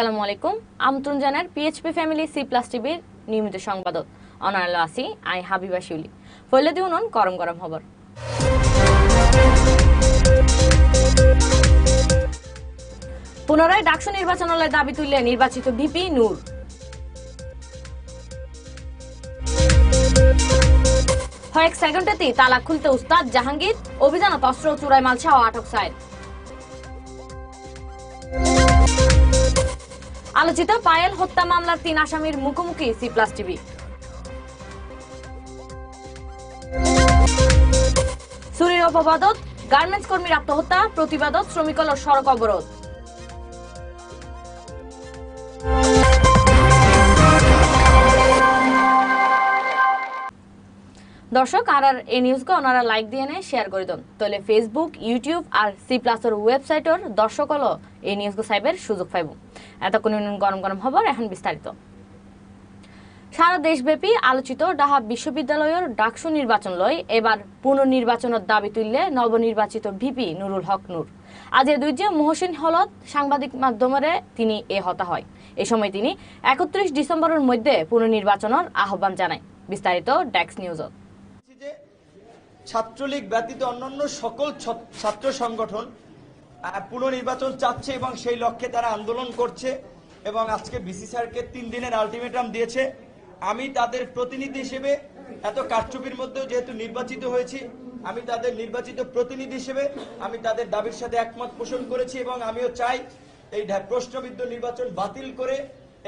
আসসালামু আলাইকুম। আমন্ত্রণ জানার পিএইচপি ফ্যামিলি সি প্লাস টিভির নিয়মিত সংবাদত অনারালো আসি, আই হাবিবা শিউলি। ফলে দিউন গরম গরম খবর। পুনরায় ডাকসু নির্বাচনালয় দাবি তুললে নির্বাচিত ভিপি নূর। কয়েক সেকেন্ডেতেই তালা খুলতে উস্তাদ জাহাঙ্গীর, অভিযানত অস্ত্র চুরাই মালছা ও আটক সাইড আলোচিত পায়েল হত্যা মামলার তিন আসামির মুখোমুখি সি প্লাস টিভি সুরির অপবাদত গার্মেন্টস কর্মীর আত্মহত্যা, প্রতিবাদত শ্রমিকল সড়ক অবরোধ। দর্শক আর আর এই নিউজকে ওনারা লাইক দিয়ে নেয় শেয়ার করে দেন। তাহলে ফেসবুক ইউটিউব আর সি প্লাসের ওয়েবসাইটর দর্শক হলো এই নিউজকে সাইবের সুযোগ পাইব। এতক্ষণ গরম গরম খবর, এখন বিস্তারিত। সারা দেশব্যাপী আলোচিত ডাহা বিশ্ববিদ্যালয়ের ডাকসু নির্বাচন লয়। এবার পুনর্নির্বাচনের দাবি তুললে নবনির্বাচিত ভিপি নুরুল হক নূর। আজ এ দুই যে মহসিন হলত সাংবাদিক মাধ্যমে তিনি এ হতা হয়। এ সময় তিনি একত্রিশ ডিসেম্বরের মধ্যে পুনর্নির্বাচনের আহ্বান জানায়। বিস্তারিত ডেক্স নিউজত। ছাত্রলীগ ব্যতীত অন্যান্য সকল ছাত্র সংগঠন পুনর্নির্বাচন চাচ্ছে এবং সেই লক্ষ্যে তারা আন্দোলন করছে এবং আজকে বিসি স্যারকে তিন দিনের আলটিমেটাম দিয়েছে। আমি তাদের প্রতিনিধি হিসেবে এত কারচুপির মধ্যেও যেহেতু নির্বাচিত হয়েছি, আমি তাদের নির্বাচিত প্রতিনিধি হিসেবে আমি তাদের দাবির সাথে একমত পোষণ করেছি এবং আমিও চাই এই প্রশ্নবিদ্ধ নির্বাচন বাতিল করে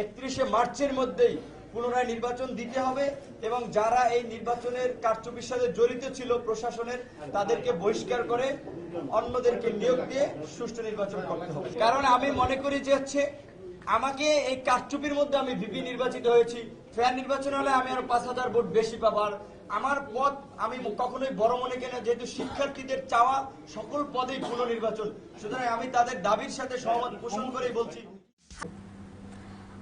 একত্রিশে মার্চের মধ্যেই পুনরায় নির্বাচন দিতে হবে এবং যারা এই নির্বাচনের কারচুপির সাথে জড়িত ছিল প্রশাসনের, তাদেরকে বহিষ্কার করে অন্যদেরকে নিয়োগ দিয়ে সুষ্ঠু নির্বাচন করতে হবে। কারণ আমি মনে করি যে হচ্ছে, আমাকে এই কারচুপির মধ্যে আমি ভিপি নির্বাচিত হয়েছি। ফেয়ার নির্বাচন হলে আমি আরও পাঁচ হাজার ভোট বেশি পাবার আমার পদ আমি কখনোই বড় মনে কেনা যেহেতু শিক্ষার্থীদের চাওয়া সকল পদেই পুনর্নির্বাচন। সুতরাং আমি তাদের দাবির সাথে সহমত পোষণ করেই বলছি।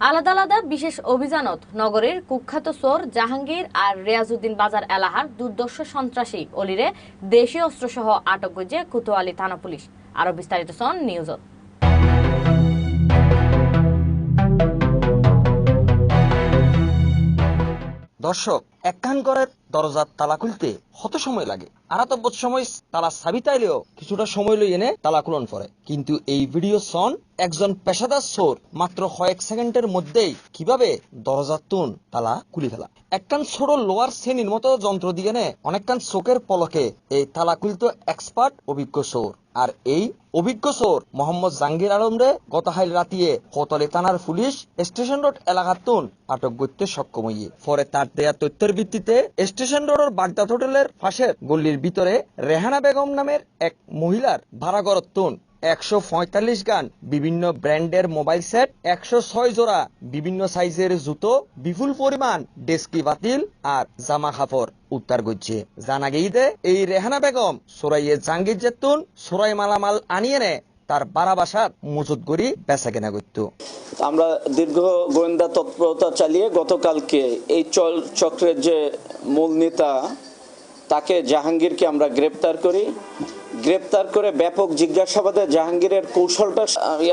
আলাদা আলাদা বিশেষ অভিযানত নগরের কুখ্যাত সোর জাহাঙ্গীর আর রেয়াজউদ্দিন বাজার এলাহার দুর্দর্শ সন্ত্রাসী অলিরে দেশীয় অস্ত্রসহ আটক গজে কুতোয়ালি থানা পুলিশ। আরও বিস্তারিত সন নিউজত। দর্শক একখান ঘরের দরজার তালা খুলতে কত সময় লাগে? আরাতব্য সময় তালা চাবি তাইলেও কিছুটা সময় লই এনে তালা খুলন পরে কিন্তু এই ভিডিও সন একজন পেশাদার সোর মাত্র কয়েক সেকেন্ডের মধ্যেই কীভাবে দরজার তুন তালা খুলি ফেলা? একখান ছোট লোয়ার শ্রেণির মতো যন্ত্র দিয়ে নে অনেকখান চোখের পলকে এই তালা খুলতে এক্সপার্ট অভিজ্ঞ চোর। আর এই অভিজ্ঞ সোর মোহাম্মদ জাঙ্গির আলমরে গতকাল রাতিয়ে কোতলে থানার পুলিশ স্টেশন রোড এলাকার তুন আটক করতে সক্ষম হইয়ে। পরে তার দেয়া তথ্যের ভিত্তিতে স্টেশন রোডের বাগদাদ হোটেলের পাশের গল্লির ভিতরে রেহানা বেগম নামের এক মহিলার ভাড়াঘরত তুন একশো পঁয়তাল্লিশ গান, বিভিন্ন ব্র্যান্ডের মোবাইল সেট, একশো ছয় জোড়া, বিভিন্ন সাইজের জুতো, বিপুল পরিমাণ, ডেস্কি বাতিল আর জামা কাপড় উদ্ধার করছে। জানা গেইদে এই রেহানা বেগম সোরাইয়ে জাঙ্গির জেতুন সোরাই মালামাল আনিয়ে নে তার বারা বাসাত মজুত করি বেচা কেনা করতো। আমরা দীর্ঘ গোয়েন্দা তৎপরতা চালিয়ে গতকালকে এই চল চক্রের যে মূল নেতা তাকে জাহাঙ্গীরকে আমরা গ্রেপ্তার করি। গ্রেপ্তার করে ব্যাপক জিজ্ঞাসাবাদে জাহাঙ্গীরের কৌশলটা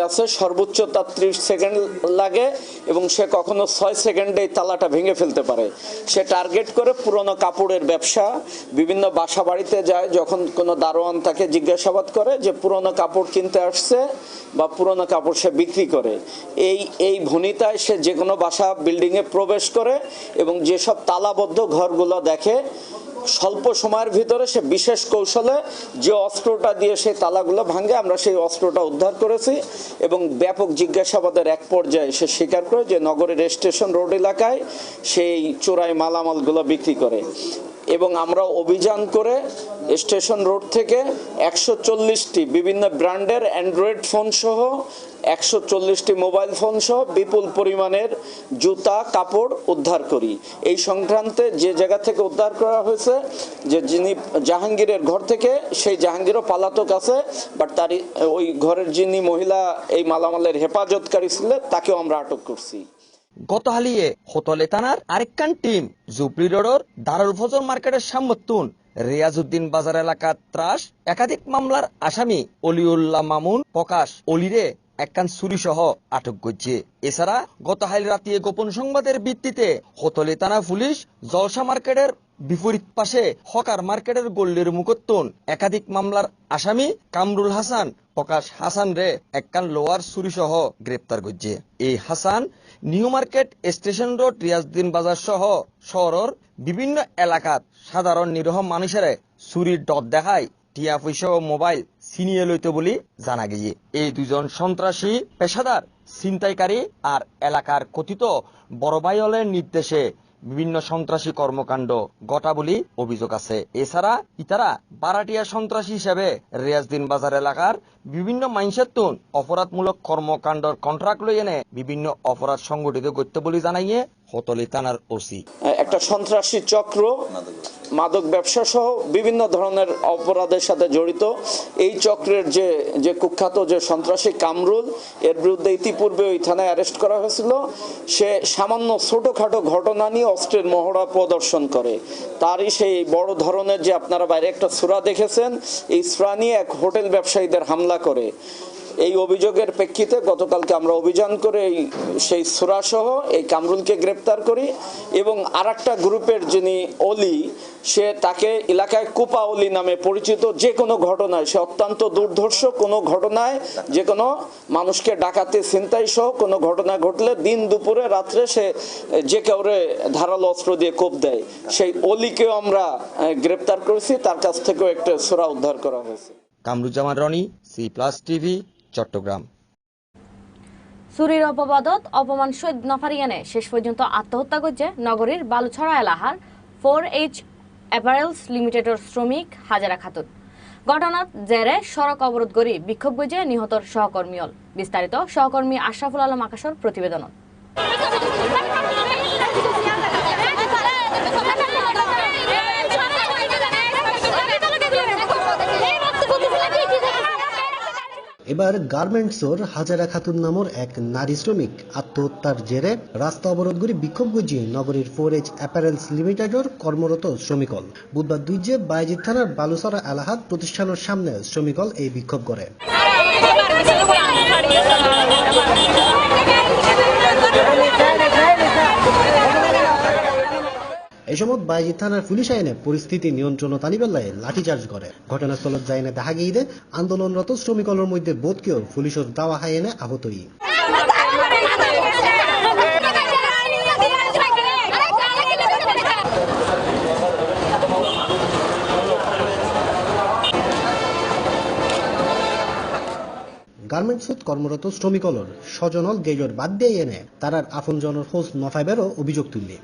আছে। সর্বোচ্চ তার ত্রিশ সেকেন্ড লাগে এবং সে কখনো ছয় সেকেন্ডেই তালাটা ভেঙে ফেলতে পারে। সে টার্গেট করে পুরনো কাপড়ের ব্যবসা, বিভিন্ন বাসা বাড়িতে যায়, যখন কোনো দারোয়ান তাকে জিজ্ঞাসাবাদ করে যে পুরনো কাপড় কিনতে আসছে বা পুরনো কাপড় সে বিক্রি করে। এই এই ভনিতায় সে যে কোনো বাসা বিল্ডিংয়ে প্রবেশ করে এবং যেসব তালাবদ্ধ ঘরগুলো দেখে স্বল্প সময়ের ভিতরে সে বিশেষ কৌশলে যে অস্ত্রটা দিয়ে সেই তালাগুলো ভাঙে, আমরা সেই অস্ত্রটা উদ্ধার করেছি এবং ব্যাপক জিজ্ঞাসাবাদের এক পর্যায়ে সে স্বীকার করে যে নগরের স্টেশন রোড এলাকায় সেই চোরাই মালামালগুলো বিক্রি করে। এবং আমরা অভিযান করে স্টেশন রোড থেকে একশো চল্লিশটি বিভিন্ন ব্র্যান্ডের অ্যান্ড্রয়েড ফোন সহ একশো চল্লিশটি মোবাইল ফোন সহ বিপুল পরিমাণের জুতা, কাপড় উদ্ধার করি। এই সংক্রান্তে যে জায়গা থেকে উদ্ধার করা হয়েছে, যে যিনি জাহাঙ্গীরের ঘর থেকে, সেই জাহাঙ্গীরও পালাতক আছে বাট তার ওই ঘরের যিনি মহিলা এই মালামালের হেফাজতকারী ছিলেন, তাকেও আমরা আটক করছি। গত হালিয়ে হোতলে থানার আরেকখান টিম জুপলি রোডর দারুল ফজর মার্কেটের সামর্থুন রিয়াজউদ্দিন বাজার এলাকার ত্রাস, একাধিক মামলার আসামি অলিউল্লাহ মামুন প্রকাশ। অলিরে একখান ছুরি সহ আটক করছে। এছাড়া গত হাইল রাতে গোপন সংবাদের ভিত্তিতে হতলি থানা পুলিশ জলসা মার্কেটের বিপরীত পাশে হকার মার্কেটের গোল্ডের মুকত্তন একাধিক মামলার আসামি কামরুল হাসান, প্রকাশ হাসান রে একখান লোয়ার ছুরি সহ গ্রেপ্তার করছে। এই Hasan New Market station road Riazuddin Bazar সহ শহরের বিভিন্ন এলাকার সাধারণ নিরহ মানুষের ছুরির ডট দেখায়। টিয়া পয়সা ও মোবাইল ছিনিয়ে লইতে বলি জানা গিয়ে এই দুজন সন্ত্রাসী পেশাদার, ছিনতাইকারী আর এলাকার কথিত বড় ভাইলের নির্দেশে বিভিন্ন সন্ত্রাসী কর্মকাণ্ড গটা বলি অভিযোগ আছে। এছাড়া ইতারা বারাটিয়া সন্ত্রাসী হিসেবে রিয়াজদিন বাজার এলাকার বিভিন্ন মাইনসের তুন অপরাধমূলক কর্মকাণ্ডর কন্ট্রাক্ট লই এনে বিভিন্ন অপরাধ সংগঠিত করতে বলে জানাইয়ে হতলি থানার ওসি। একটা সন্ত্রাসী চক্র, মাদক ব্যবসা সহ বিভিন্ন ধরনের অপরাধের সাথে জড়িত। এই চক্রের যে যে কুখ্যাত যে সন্ত্রাসী কামরুল, এর বিরুদ্ধে ইতিপূর্বে ওই থানায় অ্যারেস্ট করা হয়েছিল। সে সামান্য ছোটখাটো ঘটনা নিয়ে অস্ত্রের মহড়া প্রদর্শন করে। তারই সেই বড় ধরনের যে আপনারা বাইরে একটা সুরা দেখেছেন, এই সুরা নিয়ে এক হোটেল ব্যবসায়ীদের হামলা করে। এই অভিযোগের প্রেক্ষিতে গতকালকে আমরা অভিযান করে এই সেই সুরাসহ এই কামরুলকে গ্রেপ্তার করি এবং আর গ্রুপের যিনি অলি, সে তাকে এলাকায় কুপা অলি নামে পরিচিত যে কোনো ঘটনায়, সে অত্যন্ত দুর্ধর্ষ কোনো ঘটনায়, যে কোনো মানুষকে ডাকাতে ছিনতাই সহ কোনো ঘটনা ঘটলে দিন দুপুরে রাত্রে সে যে কাউরে ধারালো অস্ত্র দিয়ে কোপ দেয়। সেই অলিকেও আমরা গ্রেপ্তার করেছি। তার কাছ থেকেও একটা সুরা উদ্ধার করা হয়েছে। Kamruzzaman Roni C plus TV Chattogram. সুরির অপবাদত অপমান সৈদ নফারিয়ানে শেষ পর্যন্ত আত্মহত্যা করছে নগরীর বালুছড়া এলাহার ফোর এইচ অ্যাপারেলস লিমিটেডের শ্রমিক হাজারা খাতুন। ঘটনার জেরে সড়ক অবরোধ করি বিক্ষোভ বুঝে নিহতর সহকর্মী বিস্তারিত সহকর্মী আশরাফুল আলম আকাশর প্রতিবেদনত। এবার গার্মেন্টসর হাজারা খাতুন নামর এক নারী শ্রমিক আত্মহত্যার জেরে রাস্তা অবরোধ করে বিক্ষোভ গুজিয়ে নগরীর ফোর এইচ অ্যাপারেলস লিমিটেডের কর্মরত শ্রমিকল। বুধবার দুই যে বাইজিৎ থানার বালুসরা এলাহাত প্রতিষ্ঠানের সামনে শ্রমিকল এই বিক্ষোভ করে। সময় বাইজি থানার পুলিশ আইনে পরিস্থিতি নিয়ন্ত্রণ তালিবেলায় লাঠিচার্জ করে। ঘটনাস্থলত যাইনে দেখা গিয়ে আন্দোলনরত শ্রমিকলের মধ্যে বোধকেও পুলিশের দাওয়া হাইনে আহতই। গার্মেন্টসত কর্মরত শ্রমিকলর স্বজনল গেজর বাদ দিয়ে এনে তারার আপনজনের খোঁজ নফাইবেরও অভিযোগ তুললি।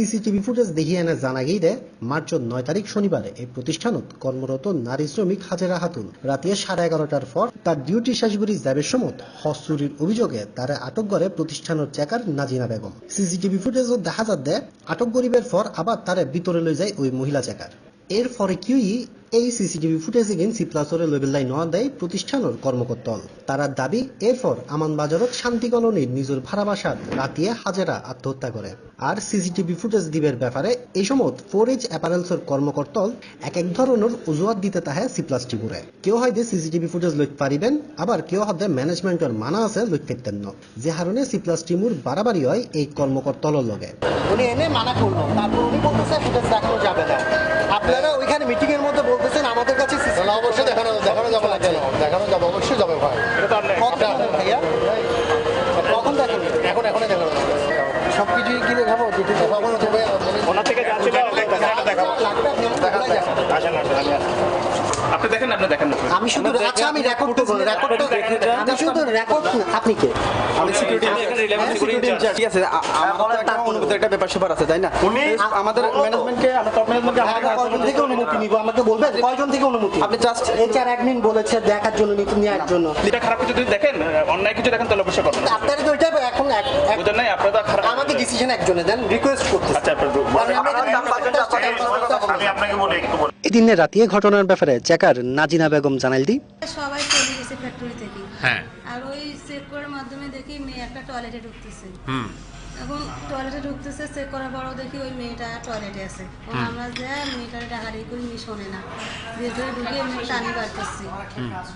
সিসিটিভি ফুটেজ দেখিয়ে এনে জানা গিয়ে মার্চের নয় তারিখ শনিবারে এই প্রতিষ্ঠানত কর্মরত নারী শ্রমিক হাজেরা হাতুন রাতে সাড়ে এগারোটার পর তার ডিউটি শেষ করি যাবে সমত হস্তুরির অভিযোগে তারা আটক করে প্রতিষ্ঠানের চেকার নাজিনা বেগম। সিসিটিভি ফুটেজও দেখা যাচ্ছে, আটক গরিবের পর আবার তারা ভিতরে লয়ে যায় ওই মহিলা চেকার। এর পরে কিউই এই সিসিটিভি ফুটেজ এগেন সি প্লাসরে লেবেলাই ন দেয় প্রতিষ্ঠানের কর্মকর্তল তারা দাবি এরপর আমান বাজারত শান্তি কলোনির নিজের ভাড়াবাসার রাতিয়ে হাজেরা আত্মহত্যা করে। আর সিসিটিভি ফুটেজ দিবের ব্যাপারে এই সময় ফোর এইচ অ্যাপারেলসের কর্মকর্তল এক এক ধরনের অজুহাত দিতে তাহে সি প্লাস টিপুরে। কেউ হয়তো সিসিটিভি ফুটেজ লইতে পারিবেন, আবার কেউ হয়তো ম্যানেজমেন্টের মানা আছে লইতে পারতেন না। যে কারণে সি প্লাস টিমুর বাড়াবাড়ি হয় এই কর্মকর্তলের লগে। উনি এনে মানা করল, তারপর উনি বলতেছে ফুটেজ দেখানো যাবে না। আপনারা ওইখানে মিটিং এর মধ্যে বলতেছেন আমাদের কাছে না অবশ্যই দেখানো দেখানো যাবে না কেন? দেখানো যাবে অবশ্যই যাবে ভাই। কখন দেখাবেন ভাইয়া? কখন দেখেন এখন এখনই দেখানো যাবে সব কিছুই কি দেখাবো। যেটি দেখাবো। ওনার থেকে যা ছিল দেখানো দেখাবো। আসেন আসেন আমি। আপনি দেখেন আপনি দেখেন আমি শুধু আচ্ছা আমি রেকর্ড করব রেকর্ড আমি শুধু রেকর্ড আপনি কে? আমি সিকিউরিটি এখানে 11 সিকিউরিটি ঠিক আছে আমাদের একটা অনুভূতি একটা ব্যাপার স্যাপার আছে তাই না? উনি আমাদের ম্যানেজমেন্টকে আমরা টপ ম্যানেজমেন্টকে আমরা কয়জন থেকে অনুমতি? নিব আমাকে বলবেন কয়জন থেকে অনুমতি? আপনি just- এইচআর অ্যাডমিন বলেছে দেখার জন্য নীতি নেওয়ার জন্য। এটা খারাপ কিছু যদি দেখেন অন্যায় কিছু দেখেন তাহলে অবশ্যই করবেন। আপনারা তো ওইটা এখন এক- এক- বুঝেন নাই আপনারা খারাপ আমাকে ডিসিশন একজনে দেন রিকোয়েস্ট করতে আচ্ছা আপনার আমি আমি আপনাকে বলি একটু বলি। এদিনে রাতিয়ে ঘটনার ব্যাপারে চেকার নাজিনা বেগম জানাইল দি। সবাই চলে গেছে ফ্যাক্টরি থেকে। হ্যাঁ। আর ওই চেক করার মাধ্যমে দেখি মেয়ে একটা টয়লেটে ঢুকতেছে। হুম। এখন টয়লেটে ঢুকতেছে চেক করার পরও দেখি ওই মেয়েটা টয়লেটে আছে। ও আমরা যা মেয়েটার ডাকারি করি মেয়ে শোনে না। দিয়ে ধরে ঢুকে মেয়ে টানি বার করছি।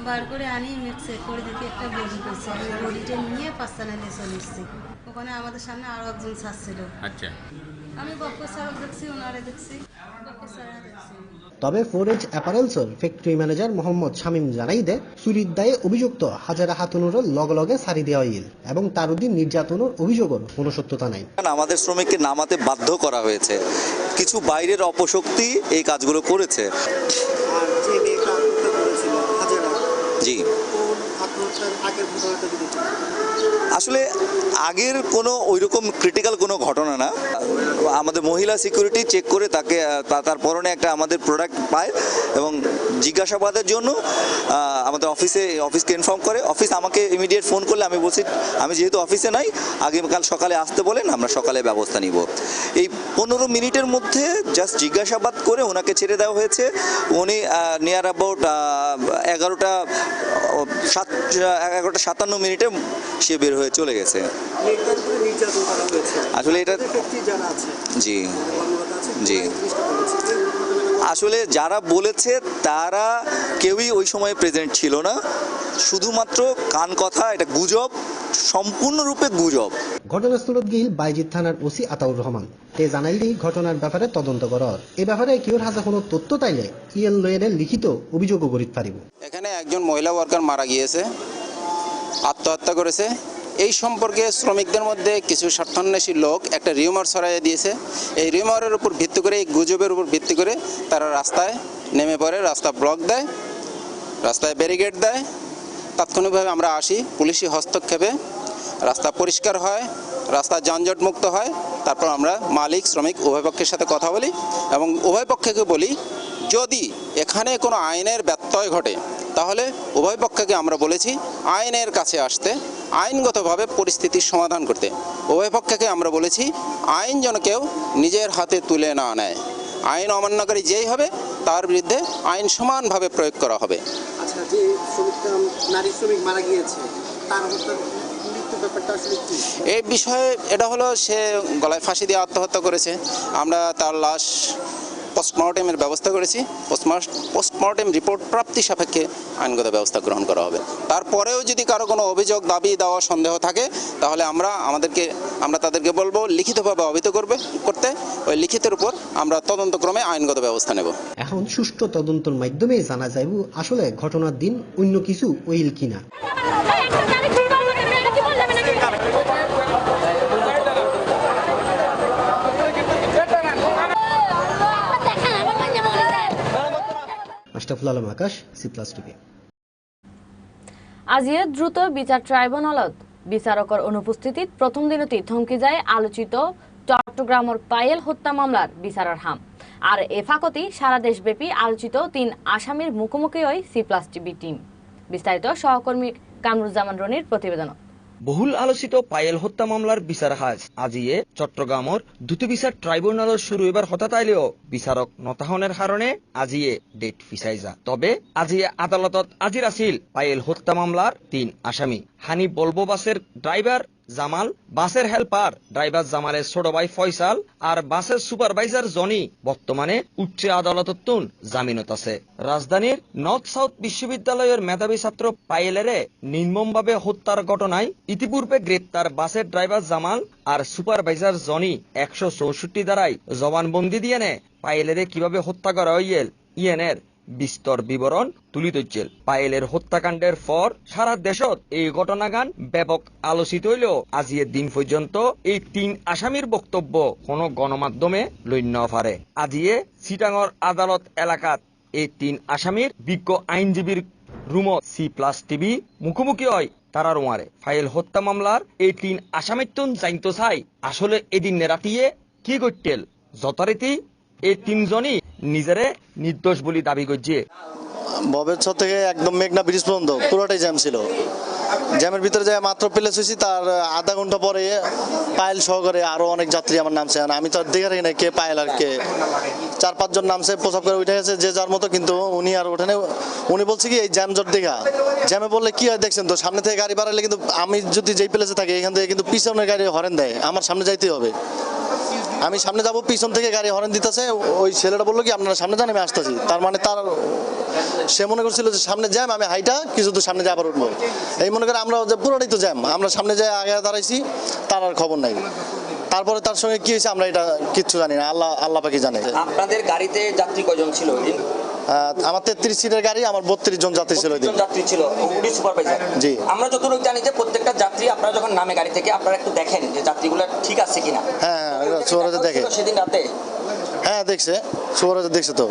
বার করে আনি মেয়ে চেক করে দেখি একটা বডি করছে বডিটা নিয়ে পাঁচটানালে চলে এসেছি। ওখানে আমাদের সামনে আরও একজন ছাড়ছিল। আচ্ছা। আমি বক্কর স্যারও দেখছি ওনারে দেখছি। বক্কর স্যারও দেখছি। তবে ফোরেজ অ্যাপারেলসের ফ্যাক্টরি ম্যানেজার মোহাম্মদ শামীম জানাই দে চুরির দায়ে অভিযুক্ত হাজারা হাতুনুর লগে লগে সারি দেওয়া ইল এবং তার উদ্দিন নির্যাতনের অভিযোগের কোনো সত্যতা নাই। আমাদের শ্রমিককে নামাতে বাধ্য করা হয়েছে। কিছু বাইরের অপশক্তি এই কাজগুলো করেছে। জি। আসলে আগের কোনো ওইরকম ক্রিটিক্যাল কোনো ঘটনা না। আমাদের মহিলা সিকিউরিটি চেক করে তাকে তার পরনে একটা আমাদের প্রোডাক্ট পায় এবং জিজ্ঞাসাবাদের জন্য আমাদের অফিসে অফিসকে ইনফর্ম করে। অফিস আমাকে ইমিডিয়েট ফোন করলে আমি বলছি, আমি যেহেতু অফিসে নাই আগামীকাল সকালে আসতে বলেন, আমরা সকালে ব্যবস্থা নিব। এই পনেরো মিনিটের মধ্যে জাস্ট জিজ্ঞাসাবাদ করে ওনাকে ছেড়ে দেওয়া হয়েছে। উনি নিয়ার অ্যাবাউট এগারোটা, সাত এগারোটা সাতান্ন মিনিটে সে বের হয়ে চলে গেছে। আসলে এটা যারা জি। জি। বলেছে আসলে যারা বলেছে তারা কেউই ওই সময় প্রেজেন্ট ছিল না। শুধুমাত্র কান কথা এটা গুজব সম্পূর্ণরূপে গুজব। ঘটনাস্থল গিয়ে বাইজিৎ থানার ওসি আতাউর রহমান। তে জানাইল ঘটনার ব্যাপারে তদন্ত করার। এ ব্যাপারে কিওর হাজা কোনো তথ্য তাইলে? ইএল লয়ের লিখিত অভিযোগও করিত পারিব। এখানে একজন মহিলা ওয়ার্কার মারা গিয়েছে। আত্মহত্যা করেছে। এই সম্পর্কে শ্রমিকদের মধ্যে কিছু স্বার্থান্বেষী লোক একটা রিউমার ছড়াইয়ে দিয়েছে। এই রিউমারের উপর ভিত্তি করে, এই গুজবের উপর ভিত্তি করে তারা রাস্তায় নেমে পড়ে, রাস্তা ব্লক দেয়, রাস্তায় ব্যারিকেড দেয়। তাৎক্ষণিকভাবে আমরা আসি, পুলিশি হস্তক্ষেপে। রাস্তা পরিষ্কার হয়, রাস্তা যানজট মুক্ত হয়, তারপর আমরা মালিক, শ্রমিক উভয় পক্ষের সাথে কথা বলি এবং উভয় পক্ষকে বলি, যদি এখানে কোনো আইনের ব্যত্যয় ঘটে তাহলে উভয় পক্ষকে আমরা বলেছি আইনের কাছে আসতে আইনগতভাবে পরিস্থিতির সমাধান করতে। উভয় পক্ষকে আমরা বলেছি আইন যেন কেউ নিজের হাতে তুলে না নেয়। আইন অমান্যকারী যেই হবে তার বিরুদ্ধে আইন সমানভাবে প্রয়োগ করা হবে। আচ্ছা যে শ্রমিকটা নারী শ্রমিক মারা গিয়েছে তার এই বিষয়ে এটা হলো সে গলায় ফাঁসি দিয়ে আত্মহত্যা করেছে। আমরা তার লাশ পোস্টমর্টেমের ব্যবস্থা করেছি। পোস্টমর্টেম রিপোর্ট প্রাপ্তি সাপেক্ষে আইনগত ব্যবস্থা গ্রহণ করা হবে। তারপরেও যদি কারও কোনো অভিযোগ দাবি দেওয়া সন্দেহ থাকে তাহলে আমরা আমাদেরকে আমরা তাদেরকে বলব লিখিতভাবে অভিহিত করবে করতে। ওই লিখিতের উপর আমরা তদন্তক্রমে আইনগত ব্যবস্থা নেব। এখন সুষ্ঠু তদন্তের মাধ্যমে জানা যাইব আসলে ঘটনার দিন অন্য কিছু ওইল কিনা। Ashraful Alam Akash, C plus TV. আজিয়ে দ্রুত বিচার ট্রাইব্যুনালত। বিচারকৰ অনুপস্থিতিত প্ৰথম দিনতেই থমকি যায় আলোচিত চট্টগ্রামের পায়েল হত্যা মামলার বিচারের হাম। আর এফাকতি সারা দেশব্যাপী আলোচিত তিন আসামির মুখোমুখি হয় সি প্লাস টিভি টিম। বিস্তারিত সহকর্মী কামরুজ্জামান রনির প্রতিবেদন বহুল আলোচিত পায়েল হত্যা মামলার বিচার হাজ আজিয়ে চট্টগ্রামর দ্রুত বিচার ট্রাইব্যুনালৰ শুরু এবার হঠাৎ আইলেও বিচারক নতাহনের কারণে আজিয়ে ডেট ফিসাই যা। তবে আজিয়ে আদালতত আজির আছিল পায়েল হত্যা মামলার তিন আসামি। হানি বলব বাসের ড্রাইভার জামাল, বাসের হেল্পার, ড্রাইভার জামালের ছোট ভাই ফয়সাল আর বাসের সুপারভাইজার জনি। বর্তমানে উচ্চ আদালতত তুন জামিনত আছে। রাজধানীর নর্থ সাউথ বিশ্ববিদ্যালয়ের মেধাবী ছাত্র পায়েলেরে নির্মমভাবে হত্যার ঘটনায় ইতিপূর্বে গ্রেপ্তার বাসের ড্রাইভার জামাল আর সুপারভাইজার জনি একশো চৌষট্টি দ্বারাই জবানবন্দি দিয়ে নে পায়েলেরে কীভাবে হত্যা করা হইয়েল ইয়েনের বিস্তর বিবরণ তুলি ধরছিল পায়েলের হত্যাকাণ্ডের পর সারা দেশত এই ঘটনাগান ব্যাপক আলোচিত হইলেও আজিয়ের দিন পর্যন্ত এই তিন আসামির বক্তব্য কোন গণমাধ্যমে লইন্য পারে। আজিয়ে চিটাঙর আদালত এলাকাত এই তিন আসামির বিজ্ঞ আইনজীবীর রুমত সি প্লাস টিভি মুখোমুখি হয় তারা রোয়ারে ফাইল হত্যা মামলার এই তিন আসামিত্তন জানতো চাই। আসলে এদিন রাতিয়ে কি করতেল যথারীতি এই তিনজনই নিজেরে নির্দোষ বলে দাবি করছে। ভবের ছ থেকে একদম মেঘনা ব্রিজ পর্যন্ত পুরোটাই জ্যাম ছিল। জ্যামের ভিতরে যায় মাত্র প্লেস হয়েছি তার আধা ঘণ্টা পরে পায়েল সহকারে আরও অনেক যাত্রী আমার নামছে। আর আমি তো আর দেখে রাখি না কে পায়েল আর কে। চার পাঁচজন নামছে, প্রসাব করে উঠে গেছে যে যার মতো, কিন্তু উনি আর ওঠেনে উনি বলছে কি, এই জ্যাম জট দেখা। জ্যামে বললে কি হয় দেখছেন তো, সামনে থেকে গাড়ি বাড়ালে কিন্তু আমি যদি যেই প্লেসে থাকি, এখান থেকে কিন্তু পিছনের গাড়ি হরেন দেয়, আমার সামনে যাইতে হবে। আমি সামনে যাব, পিছন থেকে গাড়ি হরেন দিতেছে, ওই ছেলেটা বলল কি, আপনারা সামনে যান, আমি আসতেছি। তার মানে তার, সে মনে করছিল যে সামনে জ্যাম, আমি হাইটা, কিছু তো সামনে যাবার উঠবো। এই মনে করে আমরা যে পুরোটাই তো জ্যাম, আমরা সামনে যাই আগে দাঁড়াইছি, তার আর খবর নাই। তারপরে তার সঙ্গে কি হয়েছে, আমরা এটা কিচ্ছু জানি না, আল্লাহ আল্লাহ পাখি জানে। আপনাদের গাড়িতে যাত্রী কজন ছিল? আমার তেত্রিশ সিটের গাড়ি আমার বত্রিশ জন যাত্রী ছিল যাত্রী ছিল সুপারভাইজার জি। আমরা যতটুকু জানি যে প্রত্যেকটা যাত্রী আপনারা যখন নামে গাড়ি থেকে আপনারা একটু দেখেন যে যাত্রীগুলো ঠিক আছে কিনা। হ্যাঁ হ্যাঁ সুবরাজে দেখে। সেদিন রাতে। হ্যাঁ দেখছে। সুবরাজে দেখছে তো।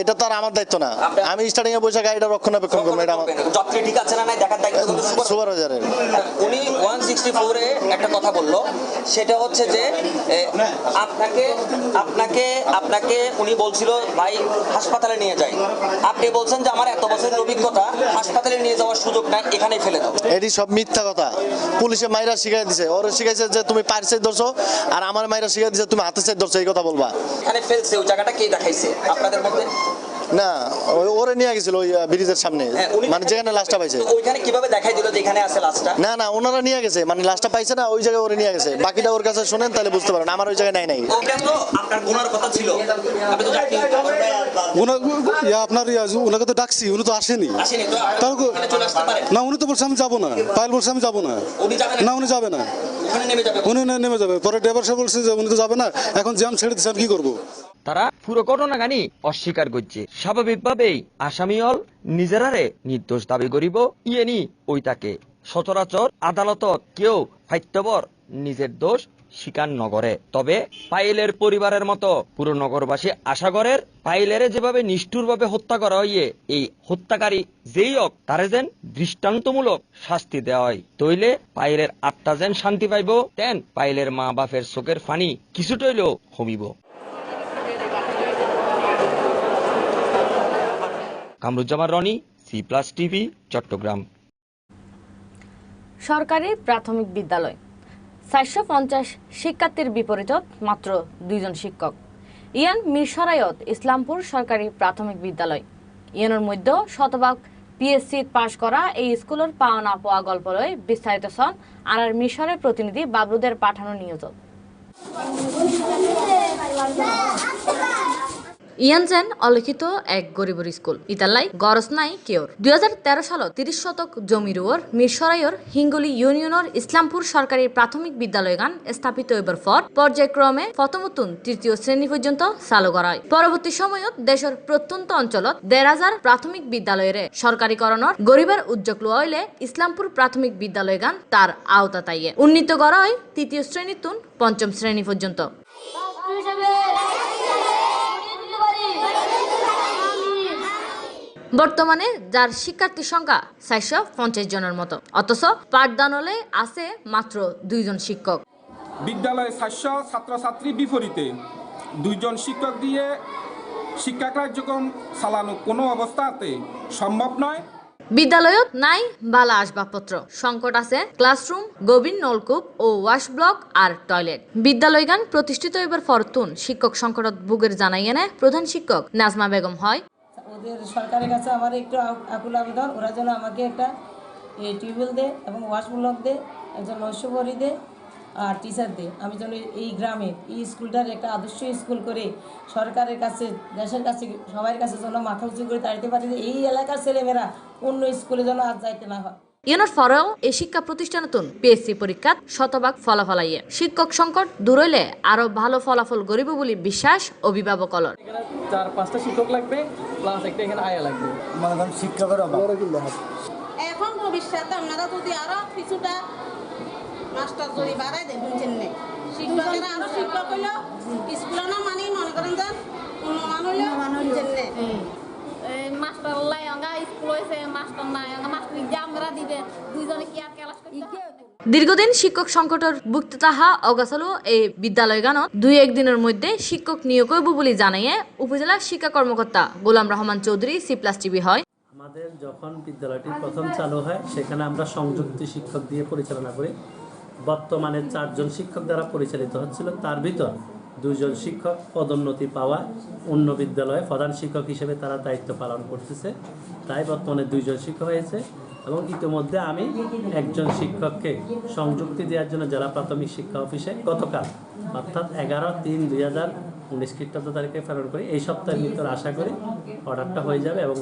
এটা তো আর আমার দায়িত্ব না। আমি স্টার্টিং এ বসে গাড়িটা রক্ষণাবেক্ষণ করব এটা আমার যাত্রী ঠিক আছে না নাই দেখার দায়িত্ব সুবরাজারের সিক্সটি ফোরে একটা কথা বলল। সেটা হচ্ছে যে আপনাকে আপনাকে আপনাকে উনি বলছিল ভাই হাসপাতালে নিয়ে যাই। আপনি বলছেন যে আমার এত বছরের অভিজ্ঞতা হাসপাতালে নিয়ে যাওয়ার সুযোগ নাই এখানেই ফেলে দাও। এটি সব মিথ্যা কথা। পুলিশে মাইরা শিখাই দিছে। ওরা শিখাইছে যে তুমি পায়ের সাইড ধরছো আর আমার মাইরা শিখাই দিছে তুমি হাতের সাইড ধরছো এই কথা বলবা। এখানে ফেলছে ওই জায়গাটা কে দেখাইছে? আপনাদের মধ্যে? না ওরে নিয়ে গেছিল ওই ব্রিজের সামনে। হ্যাঁ, মানে যেখানে লাশটা পাইছে। ওইখানে কীভাবে দেখাই দিল যে এখানে আছে লাশটা? না না ওনারা নিয়ে গেছে। মানে লাশটা পাইছে না ওই জায়গায় ওরে নিয়ে গেছে। বাকিটা ওর কাছে শোনেন তাহলে বুঝতে পারেন আমার ওই জায়গায় নাই নাই। আপনার গোনার কথা ছিল? আপনি তো যাত্রী আপনার ওনাকে তো ডাকছি উনি তো আসেনি। না উনি তো বলছে আমি যাব না। পায়েল বলছে আমি যাব না। না। উনি যাবে না। উনি নেমে যাবে। পরে ড্রাইভার সাহেব বলছে যে উনি তো যাবে না। এখন জ্যাম ছেড়ে দিচ্ছে আমি কি করব? তারা পুরো ঘটনাখানি অস্বীকার করছে। স্বাভাবিকভাবেই আসামিয়ল নিজেরারে নির্দোষ দাবি করিব, ইয়েনি ওই তাকে সচরাচর আদালতত কেউ ফাইত্যবর নিজের দোষ স্বীকার নগরে তবে পাইলের পরিবারের মতো পুরো নগরবাসী আশা করের পাইলেরে যেভাবে নিষ্ঠুরভাবে হত্যা করা হইয়ে এই হত্যাকারী যেই হোক, তারে যেন দৃষ্টান্তমূলক শাস্তি দেওয়া হয়। তইলে পাইলের আত্মা যেন শান্তি পাইব, তেন পাইলের মা বাপের চোখের ফানি কিছুটা হইলেও Kamruzzaman Roni C plus TV Chattogram. সরকারি প্রাথমিক বিদ্যালয়। চারশো পঞ্চাশ শিক্ষার্থীর বিপরীতত মাত্র দুইজন শিক্ষক। ইয়ান মিরসরায়ত ইসলামপুর সরকারি প্রাথমিক বিদ্যালয়। ইয়ানোর মধ্যে শতভাগ পিএসসি পাশ করা এই স্কুলের পাওয়া না পাওয়া গল্প লয় বিস্তারিত সন আর আর মিশরের প্রতিনিধি বাবলুদের পাঠানো নিয়োজন ইয়ানজেন অলিখিত এক গরিবর স্কুল। ইতালাই গরজ নাই কেউর। দুই হাজার তেরো সালত তিরিশ শতক জমির ওর মিরসরাইয়র হিঙ্গলি ইউনিয়নের ইসলামপুর সরকারি প্রাথমিক বিদ্যালয় গান স্থাপিত হইবার পর পর্যায়ক্রমে প্রথমতুন তৃতীয় শ্রেণি পর্যন্ত চালু করা হয়। পরবর্তী সময়ত দেশের প্রত্যন্ত অঞ্চলত দেড় হাজার প্রাথমিক বিদ্যালয়ের সরকারিকরণের গরিবের উদ্যোগ লোয়া হইলে ইসলামপুর প্রাথমিক বিদ্যালয় গান তার আওতা তাইয়ে। উন্নীত করা হয় তৃতীয় শ্রেণীতুন পঞ্চম শ্রেণি পর্যন্ত। বর্তমানে যার শিক্ষার্থীর সংখ্যা চারশো পঞ্চাশ জনের মতো। অথচ পাঠদানলে আছে মাত্র দুইজন শিক্ষক। বিদ্যালয়ে চারশো ছাত্রছাত্রী বিপরীতে দুইজন শিক্ষক দিয়ে শিক্ষা কার্যক্রম চালানো কোনো অবস্থাতে সম্ভব নয়। বিদ্যালয়ত নাই বালা আসবাবপত্র। সংকট আছে ক্লাসরুম গভীর নলকূপ ও ওয়াশ ব্লক আর টয়লেট। বিদ্যালয়গান প্রতিষ্ঠিত এবার ফরতুন। শিক্ষক সংকটত বুকের জানাইয়ে নেয় প্রধান শিক্ষক নাজমা বেগম হয় সরকারের কাছে আমার একটু আকুল আবেদন। ওরা যেন আমাকে একটা টিউবওয়েল দে এবং ওয়াশমূলক দে একজন নৈশভরি দে আর টিচার দে আমি যেন এই গ্রামে, এই স্কুলটার একটা আদর্শ স্কুল করে সরকারের কাছে, দেশের কাছে সবার কাছে যেন মাথা উঁচু করে দাঁড়িয়ে পারি এই এলাকার ছেলেমেয়েরা অন্য স্কুলে যেন আর যাইতে না হয়। ইয়নার পরেও এই শিক্ষা প্রতিষ্ঠানতুন পিএসসি পরীক্ষাত শতভাগ ফলাফল আইয়ে শিক্ষক সংকট দূর হইলে আরও ভালো ফলাফল গরিব বলে বিশ্বাস অভিভাবকলর চার পাঁচটা শিক্ষক লাগবে প্লাস একটা এখানে আয়া লাগবে। শিক্ষকের এখন ভবিষ্যতে আপনারা যদি আরও কিছুটা মাস্টার যদি বাড়াই দেন বুঝছেন না? শিক্ষকেরা আরও শিক্ষক হইল স্কুলে না মানে মনে করেন যে উন্নমান হইল বুঝছেন না? মাস্টার লাইঙ্গা স্কুল হয়েছে মাস্টার নাই মাস্টার আমরা দিবে দুইজনে কি আর ক্লাস করতে দীর্ঘদিন শিক্ষক সংকটের ভুক্তি তাহা অগাছালো এই বিদ্যালয় গানত দুই একদিনের মধ্যে শিক্ষক নিয়োগ হইব বলে জানাইয়ে উপজেলা শিক্ষা কর্মকর্তা Golam Rahman Chowdhury C plus TV হয়। আমাদের যখন বিদ্যালয়টি প্রথম চালু হয় সেখানে আমরা সংযুক্ত শিক্ষক দিয়ে পরিচালনা করি। বর্তমানে চারজন শিক্ষক দ্বারা পরিচালিত হচ্ছিল। তার ভিতর দুইজন শিক্ষক পদোন্নতি পাওয়া অন্য বিদ্যালয়ে প্রধান শিক্ষক হিসেবে তারা দায়িত্ব পালন করতেছে। তাই বর্তমানে দুইজন শিক্ষক হয়েছে। এবং ইতিমধ্যে আমি একজন শিক্ষককে সংযুক্তি দেওয়ার জন্য জেলা প্রাথমিক শিক্ষা অফিসে গতকাল, অর্থাৎ এগারো তিন দুই হাজার উনিশ খ্রিস্টাব্দ তারিখে প্রেরণ করি। এই সপ্তাহের ভিতর আশা করি অর্ডারটা হয়ে যাবে এবং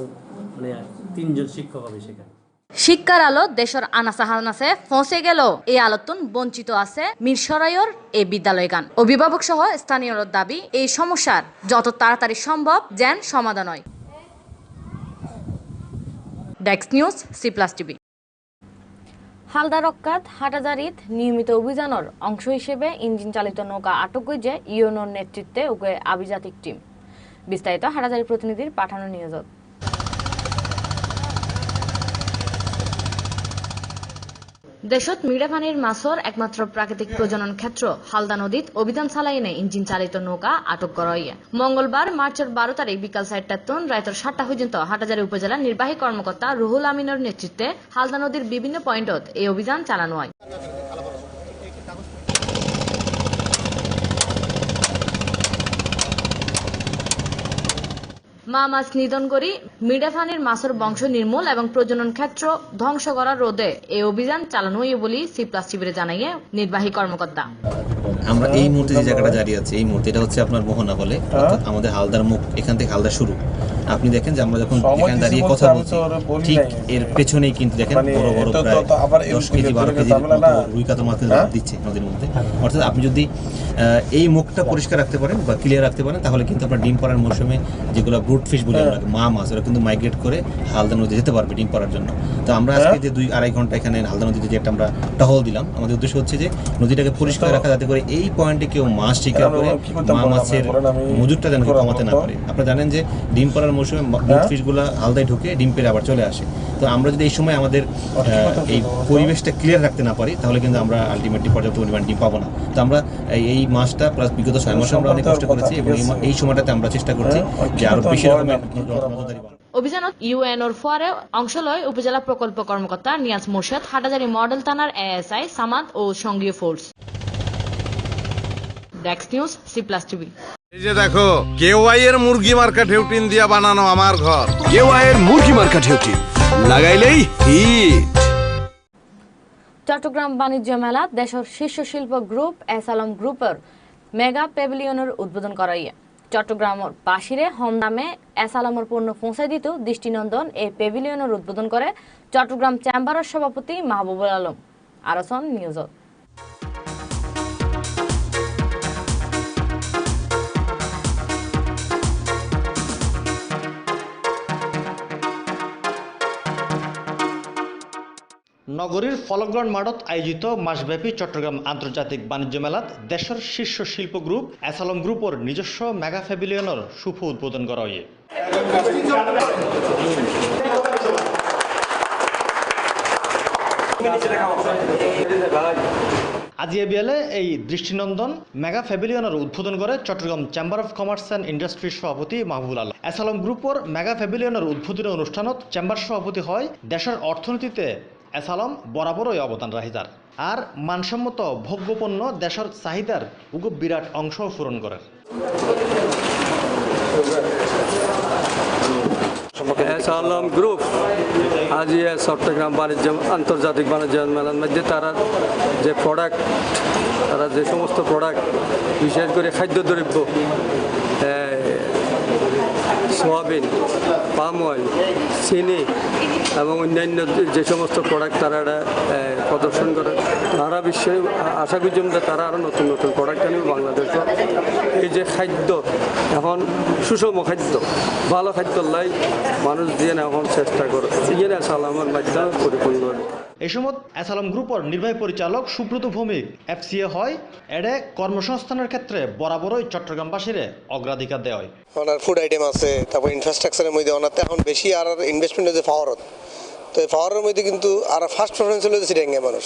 মানে তিনজন শিক্ষক হবে সেখানে। শিক্ষার আলো দেশের আনাসা হানাসে ফসে গেল। এই আলোতন বঞ্চিত আছে মিরসরাইয়ের এই বিদ্যালয় গান। অভিভাবক সহ স্থানীয়র দাবি, এই সমস্যার যত তাড়াতাড়ি সম্ভব যেন সমাধান হয়। ডেক্স news, C plus TV. Halda রক্কাত হাটাজারিত নিয়মিত অভিযানের অংশ হিসেবে ইঞ্জিন চালিত নৌকা আটক যে ইউনোর নেতৃত্বে উগে আভিজাতিক টিম। বিস্তারিত হাটাজারি প্রতিনিধির পাঠানো নিয়োজক দেশত মিড়াপানির মাছর একমাত্র প্রাকৃতিক প্রজনন ক্ষেত্র হালদা নদীত অভিযান চালাই এনে ইঞ্জিন চালিত নৌকা আটক করা মঙ্গলবার মার্চের বারো তারিখ বিকাল সাতটা তন রায়তর সাতটা পর্যন্ত হাটাজারি উপজেলার নির্বাহী কর্মকর্তা রুহুল আমিনের নেতৃত্বে হালদা নদীর বিভিন্ন পয়েন্টত এই অভিযান চালানো হয়। মা মাছ নিধন করি। মিডাফানির মাছের বংশ নির্মূল এবং প্রজনন ক্ষেত্র ধ্বংস করার রোধে এই অভিযান চালানো বলে সি প্লাস শিবিরে জানাইয়ে নির্বাহী কর্মকর্তা। আমরা এই মুহূর্তে যে জায়গাটা দাঁড়িয়ে আছে এই মুহূর্তে এটা হচ্ছে আপনার মোহনা বলে অর্থাৎ আমাদের হালদার মুখ এখান থেকে হালদা শুরু। আপনি দেখেন যে আমরা যখন এখানে দাঁড়িয়ে কথা বলছি ঠিক এর পেছনেই কিন্তু দেখেন বড় বড় প্রায় দশ কেজি বারো মতো রুই কাতল মাছ লাভ দিচ্ছে নদীর মধ্যে। অর্থাৎ আপনি যদি এই মুখটা পরিষ্কার রাখতে পারেন বা ক্লিয়ার রাখতে পারেন তাহলে কিন্তু আপনার ডিম পাড়ার মৌসুমে যেগুলো ব্রুট ফিশ বলি আমরা মা মাছ ওরা কিন্তু মাইগ্রেট করে হালদা নদী যেতে পারবে ডিম পাড়ার জন্য। তো আমরা আজকে যে দুই আড়াই ঘণ্টা এখানে হালদা নদীতে যে একটা আমরা টহল দিলাম আমাদের উদ্দেশ্য হচ্ছে যে নদীটাকে পরিষ্কার রাখা যাতে করে এই পয়েন্টে কেউ মাছ শিকার করে মা মাছের মজুরটা যেন কমাতে না পারে। আপনারা জানেন যে ডিম পাড়ার মৌসুমে ফিশগুলো হালদায় ঢুকে ডিম পেড়ে আবার চলে আসে। তো আমরা যদি এই সময় আমাদের এই পরিবেশটা ক্লিয়ার রাখতে না পারি তাহলে কিন্তু আমরা আলটিমেটলি পর্যাপ্ত পরিমাণ ডিম পাবো না। তো আমরা এই- মাসটা প্লাস বিগত ছয় মাসে আমরা অনেক কষ্ট করেছি এবং এই সময়টাতে আমরা চেষ্টা করছি যে আরও বেশি রকমের। অভিযানত ইউএনওর ফোয়ারে অংশ লয় উপজেলা প্রকল্প কর্মকর্তা নিয়াজ মোর্শেদ হাটাজারি মডেল থানার এএসআই সামাদ ও সঙ্গীয় ফোর্স। ডেক্স নিউজ সি প্লাস টিভি এই যে দেখো কেওয়াই এর মুরগি মার্কা ঢেউটিন দিয়া বানানো আমার ঘর। কেওয়াইয়ের মুরগি মার্কা ঢেউটি লাগাইলেই হিট। চট্টগ্রাম বাণিজ্য মেলা দেশের শীর্ষ শিল্প গ্রুপ এস আলম গ্রুপের মেগা প্যাভিলিয়নের উদ্বোধন করাইয়া। চট্টগ্রামের বাসিরে হম দামে এস আলমের পণ্য পৌঁছাই দিত দৃষ্টিনন্দন এই প্যাভিলিয়নের উদ্বোধন করে চট্টগ্রাম চেম্বারের সভাপতি মাহবুবুল আলম। আরসন নিউজত নগরীর ফলগ্রহণ মাঠত আয়োজিত মাসব্যাপী চট্টগ্রাম আন্তর্জাতিক বাণিজ্য মেলাত দেশের শীর্ষ শিল্প গ্রুপ অ্যাসালম গ্রুপের নিজস্ব মেগা প্যাভিলিয়নের শুভ উদ্বোধন করা হয়। আজিয়া বিয়ালে এই দৃষ্টিনন্দন মেগা প্যাভিলিয়নের উদ্বোধন করে Chattogram chamber of commerce and ইন্ডাস্ট্রির সভাপতি মাহবুল আলম। অ্যাসালম গ্রুপের মেগা প্যাভিলিয়নের উদ্বোধনী অনুষ্ঠানত চেম্বার সভাপতি হয় দেশের অর্থনীতিতে অ্যাসালম বরাবরই অবদান রাহিদার আর মানসম্মত ভোগ্যপণ্য দেশের চাহিদার উগু বিরাট অংশ পূরণ করে। আলম গ্রুপ, আজ চট্টগ্রাম বাণিজ্য আন্তর্জাতিক বাণিজ্য মেলার মধ্যে তারা যে প্রোডাক্ট তারা যে সমস্ত প্রোডাক্ট বিশেষ করে খাদ্যদ্রব্য সোয়াবিন পাম অয়েল চিনি এবং অন্যান্য যে সমস্ত প্রোডাক্ট তারা প্রদর্শন করে। সারা বিশ্বে আশা করি যে তারা আরও নতুন নতুন প্রোডাক্ট আনবে বাংলাদেশে। এই যে খাদ্য, এখন সুষম খাদ্য, ভালো খাদ্য লাই মানুষ দিয়ে এখন চেষ্টা করে। ইয়ে সালামের মাধ্যমে পরিপূর্ণ এই সময় অ্যাসালম গ্রুপের নির্বাহী পরিচালক সুব্রত ভৌমিক এফসিএ হয়। এডে কর্মসংস্থানের ক্ষেত্রে বরাবরই চট্টগ্রামবাসীরে অগ্রাধিকার দেওয়া হয় ওনার ফুড আইটেম আছে, তারপর ইনফ্রাস্ট্রাকচারের মধ্যে ওনার তো এখন বেশি আর ইনভেস্টমেন্ট হয়েছে পাওয়ারত। তো এই পাওয়ারের মধ্যে কিন্তু আর ফার্স্ট প্রেফারেন্স হলো সিটাঙ্গে মানুষ,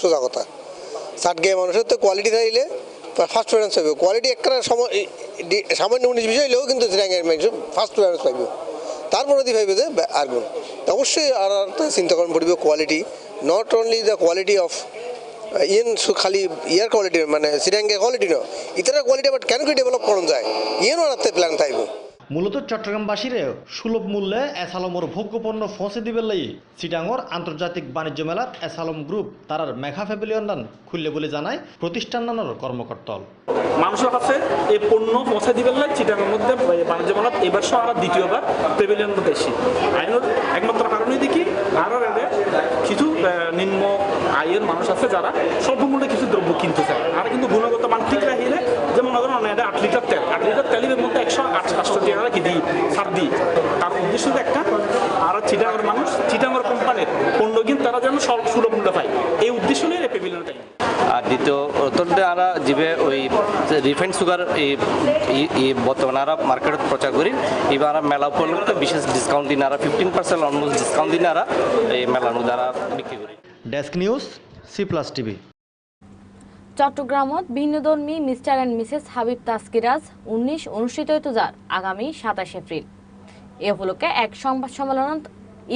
সোজা কথা। সাটগে মানুষের তো কোয়ালিটি থাকলে ফার্স্ট প্রেফারেন্স পাইব। কোয়ালিটি একটা সামান্য উনিশ বিষয় হলেও কিন্তু সিটাঙ্গের মানুষ ফার্স্ট প্রেফারেন্স পাইব। তারপরে দি ভাইবে যে আরগুন অবশ্যই আর চিন্তা করেন, পড়বে quality not only the quality of yarn খালি ইয়ার কোয়ালিটি মানে সিরাঙ্গে কোয়ালিটি ন ইতারা কোয়ালিটি বাট কেন কি ডেভেলপ করুন যায়? ইয়েনও রাখতে প্ল্যান থাকব মূলত চট্টগ্রামবাসীরে সুলভ মূল্যে এসালমর ভোগ্যপণ্য পৌঁছে দিবে লাই চিটাঙ্গর আন্তর্জাতিক বাণিজ্য মেলার এসালম গ্রুপ তারার মেঘা প্যাভিলিয়ন খুললে বলে জানায় প্রতিষ্ঠানের কর্মকর্তল। মানুষের কাছে এই পণ্য পৌঁছে দিবেন লাই চিটাঙের মধ্যে বাণিজ্য মেলাত এবার সহ আমরা দ্বিতীয়বার মধ্যে এসি আইনের একমাত্র কারণই দেখি আরও কিছু নিম্ন আয়ের মানুষ আছে যারা স্বল্প মূল্যে কিছু দ্রব্য কিনতে চায়। আর কিন্তু গুণগত মান ঠিক রাখিলে যেমন ধরুন না এটা আট লিটার তেল। আট লিটার তেলের মধ্যে একশো আটষট্টি টাকা কি দিই ছাড় দিই। তার উদ্দেশ্য তো একটা আর চিটাঙের মানুষ চিটাঙের কোম্পানির পণ্য কিন্তু তারা যেন স্বল্প সুলভ মূল্য পায়। এই উদ্দেশ্য নিয়ে এই প্রেভিলিয়নটাই আর দ্বিতীয় অত্যন্ত আরা যিবে ওই রিফাইন্ড সুগার এই বর্তমানে আরা মার্কেটত প্রচার করি। এবার আরা মেলা উপলক্ষে বিশেষ ডিসকাউন্ট দিন আরা ফিফটিন পার্সেন্ট অলমোস্ট ডিসকাউন্ট দিন আরা এই মেলার মধ্যে আরা বিক্রি করি। Desk news C plus TV. চট্টগ্রামত ভিন্নধর্মী মিস্টার অ্যান্ড মিসেস হাবিব তাস্কিরাজ উনিশ অনুষ্ঠিত হইত যার আগামী সাতাশ এপ্রিল। এ উপলক্ষে এক সংবাদ সম্মেলনত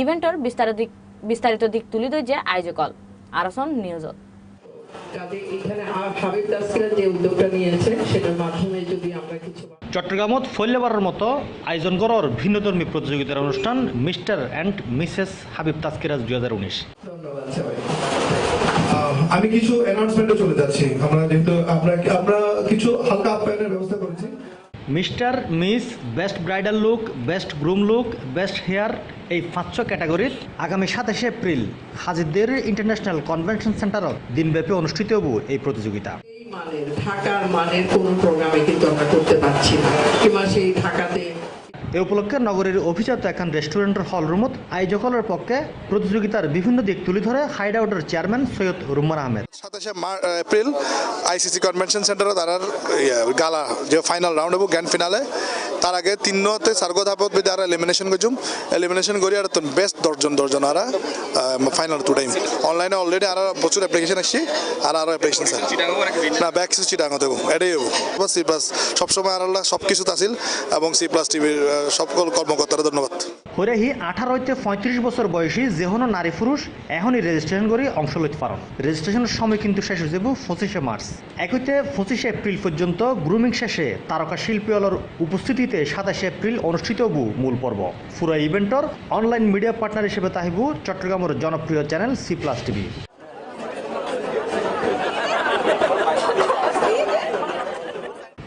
ইভেন্টর বিস্তারিত দিক বিস্তারিত দিক তুলি দই যে আয়োজকল আরসন নিউজত। কাজে এখানে হাবিব দাসরা যে উদ্যোগটা নিয়েছে সেটার মাধ্যমে যদি আমরা কিছু চট্টগ্রামত ফল্যবারের মতো আয়োজন করার ভিন্নধর্মী প্রতিযোগিতার অনুষ্ঠান মিস্টার অ্যান্ড মিসেস হাবিব তাস্কিরাজ দুই হাজার উনিশ। ধন্যবাদ আমি কিছু অ্যানাউন্সমেন্টে চলে যাচ্ছি। আমরা যেহেতু আমরা আমরা কিছু হালকা আপ্যায়নের ব্যবস্থা করেছি। Mister miss best bridal look best groom look best hair এই পাঁচশো ক্যাটাগরির আগামী সাতাশে এপ্রিল হাজিদের ইন্টারন্যাশনাল কনভেনশন সেন্টারত দিনব্যাপী অনুষ্ঠিত হব এই প্রতিযোগিতা। এই মানের ঢাকার মানের কোনো প্রোগ্রামে কিন্তু আমরা করতে পারছি না। কিংবা সেই এ উপলক্ষে নগরের অভিজাত এখন রেস্টুরেন্টের হল রুমত আয়োজকলের পক্ষে প্রতিযোগিতার বিভিন্ন দিক তুলে ধরে হাইড আউটের চেয়ারম্যান সৈয়দ রুম্মান আহমেদ। সাতাশে এপ্রিল আইসিসি কনভেনশন সেন্টারে তার গালা, যে ফাইনাল রাউন্ড হব গ্র্যান্ড ফিনালে তার আগে তিনতে সার্গ ধাপত বেদে আর এলিমিনেশন করছুম এলিমিনেশন করি আর বেস্ট দশজন দশজন আর ফাইনাল টু টাইম অনলাইনে অলরেডি আর প্রচুর অ্যাপ্লিকেশন আসছি, আর আরও অ্যাপ্লিকেশন স্যার না ব্যাক চিটাঙ্গ দেবো এটাই হব। সি প্লাস সবসময় আর সব কিছুতে আসিল, এবং সি প্লাস টিভির সকল কর্মকর্তারা ধন্যবাদ। হইরাহি আঠারো হইতে পঁয়ত্রিশ বছর বয়সী যে কোনো নারী পুরুষ এখনই রেজিস্ট্রেশন করে অংশ লইতে পারেন রেজিস্ট্রেশনের সময় কিন্তু শেষ হয়ে যাব পঁচিশে মার্চ এক হইতে পঁচিশে এপ্রিল পর্যন্ত গ্রুমিং শেষে তারকা শিল্পী অলর উপস্থিতিতে সাতাশে এপ্রিল অনুষ্ঠিত হবু মূল পর্ব পুরো ইভেন্টর অনলাইন মিডিয়া পার্টনার হিসেবে তাহিবু চট্টগ্রামের জনপ্রিয় channel C plus TV.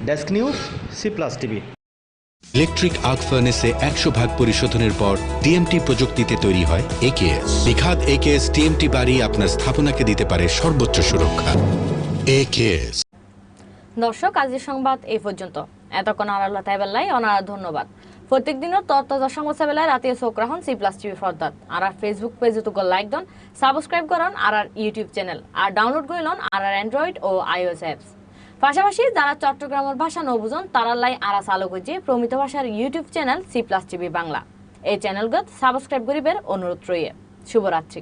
Desk news C plus TV. Electric arc ফার্নেসে একশো ভাগ পরিশোধনের পর টিএমটি প্রযুক্তিতে তৈরি হয় একেএস বিখাত একেএস টিএমটি বাড়ি আপনার স্থাপনাকে দিতে পারে সর্বোচ্চ সুরক্ষা। একেএস দর্শক আজকের সংবাদ এই পর্যন্ত। এতক্ষণ আড়াল্লা তাইবেল্লাই অনারা ধন্যবাদ। প্রত্যেক দিনের তত্ত্ব সংবাদ বেলায় রাতে চোখ রাখুন সি প্লাস টিভি ফর্দাত আর আর ফেসবুক পেজে তো লাইক দন সাবস্ক্রাইব করুন আর আর ইউটিউব চ্যানেল আর ডাউনলোড করে লন আর আর অ্যান্ড্রয়েড ও আইওএস অ্যাপস পাশাপাশি যারা চট্টগ্রামের ভাষা নবুজন তারা লাই আরা চালু করছে প্রমিত ভাষার YouTube channel C plus TV Bangla. এই চ্যানেলগত সাবস্ক্রাইব করিবের অনুরোধ রইয়ে শুভরাত্রি।